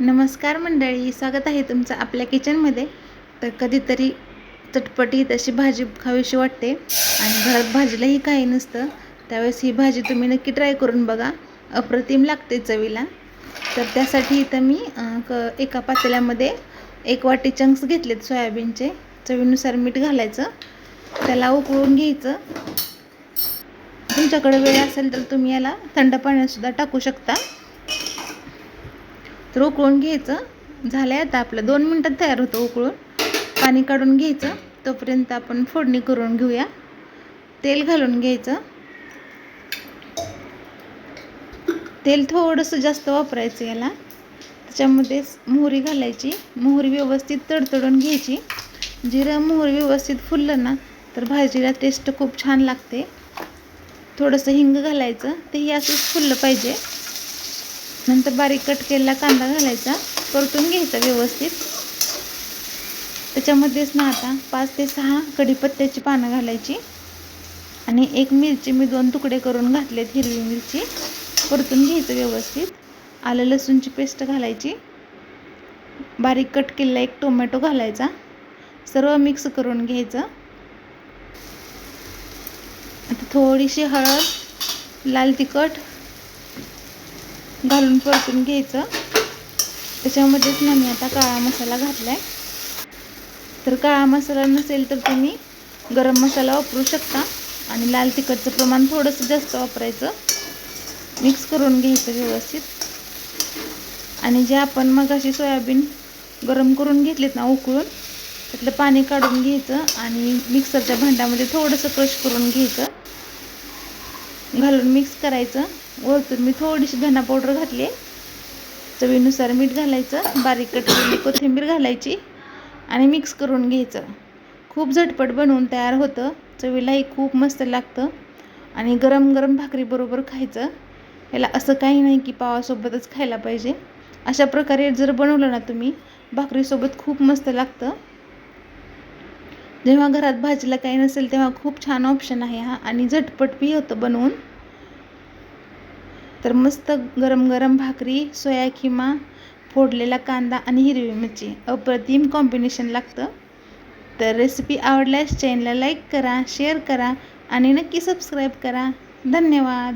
नमस्कार मंडळी स्वागत आहे तुमचं आपल्या किचनमध्ये. तर कधीतरी चटपटीत अशी भाजी खावीशी वाटते आणि घरात भाजीलाही काही नसतं. त्यावेळेस ही भाजी तुम्ही नक्की ट्राय करून बघा. अप्रतिम लागते चवीला. तर त्यासाठी इथं मी क एका पातेल्यामध्ये एक वाटी चंक्स घेतलेत सोयाबीनचे. चवीनुसार मीठ घालायचं. त्याला उकळून घ्यायचं. तुमच्याकडे वेळ असेल तर तुम्ही याला थंड पाण्यातसुद्धा टाकू शकता. तर उकळून घ्यायचं. झालं आहे आता आपलं. दोन मिनटात तयार होतं उकळून. पाणी काढून घ्यायचं. तोपर्यंत आपण फोडणी करून घेऊया. तेल घालून घ्यायचं. तेल थोडंसं जास्त वापरायचं याला. त्याच्यामध्येच मोहरी घालायची. मोहरी व्यवस्थित तडतडून घ्यायची. जिरं मोहरी व्यवस्थित फुललं ना तर भाजीला टेस्ट खूप छान लागते. थोडंसं हिंग घालायचं. तेही असंच फुललं पाहिजे. नंतर बारीक कट केलेला कांदा घालायचा परतून घ्यायचा व्यवस्थित. त्याच्यामध्येच ना आता पाच ते सहा कढीपत्त्याची पानं घालायची. आणि एक मिरची मी दोन तुकडे करून घातलेत हिरवी मिरची. परतून घ्यायचं व्यवस्थित. आलं लसूणची पेस्ट घालायची. बारीक कट केलेला एक टोमॅटो घालायचा. सर्व मिक्स करून घ्यायचं. आता थोडीशी हळद लाल तिखट घालून परतून घ्यायचं. त्याच्यामध्येच मी आता काळा मसाला घातला आहे तर काळा मसाला नसेल तर तुम्ही गरम मसाला वापरू शकता. आणि लाल तिखटचं प्रमाण थोडंसं जास्त वापरायचं. मिक्स करून घ्यायचं व्यवस्थित. आणि जे आपण मग अशी सोयाबीन गरम करून घेतलेत ना उकळून त्यातलं पाणी काढून घ्यायचं आणि मिक्सरच्या भांड्यामध्ये थोडंसं क्रश करून घ्यायचं. घालून मिक्स करायचं. वरतून मी थोडीशी धना पावडर घातली चवीनुसार मीठ घालायचं. बारीक कट केलेली कोथिंबीर घालायची आणि मिक्स करून घ्यायचं. खूप झटपट बनवून तयार होतं. चवीलाही खूप मस्त लागतं. आणि गरम गरम भाकरीबरोबर खायचं. याला असं काही नाही की पावासोबतच खायला पाहिजे. अशा प्रकारे जर बनवलं ना तुम्ही भाकरीसोबत खूप मस्त लागतं. जेव्हा घरात भाजीला काही नसेल तेव्हा खूप छान ऑप्शन आहे हा. आणि झटपट बी होतं बनवून. तर मस्त गरम गरम भाकरी सोया किमा फोडलेला कांदा आणि हिरवी मिरची. अप्रतिम कॉम्बिनेशन लागतं. तर रेसिपी आवडल्यास चॅनलला लाईक करा शेअर करा आणि नक्की सबस्क्राईब करा. धन्यवाद.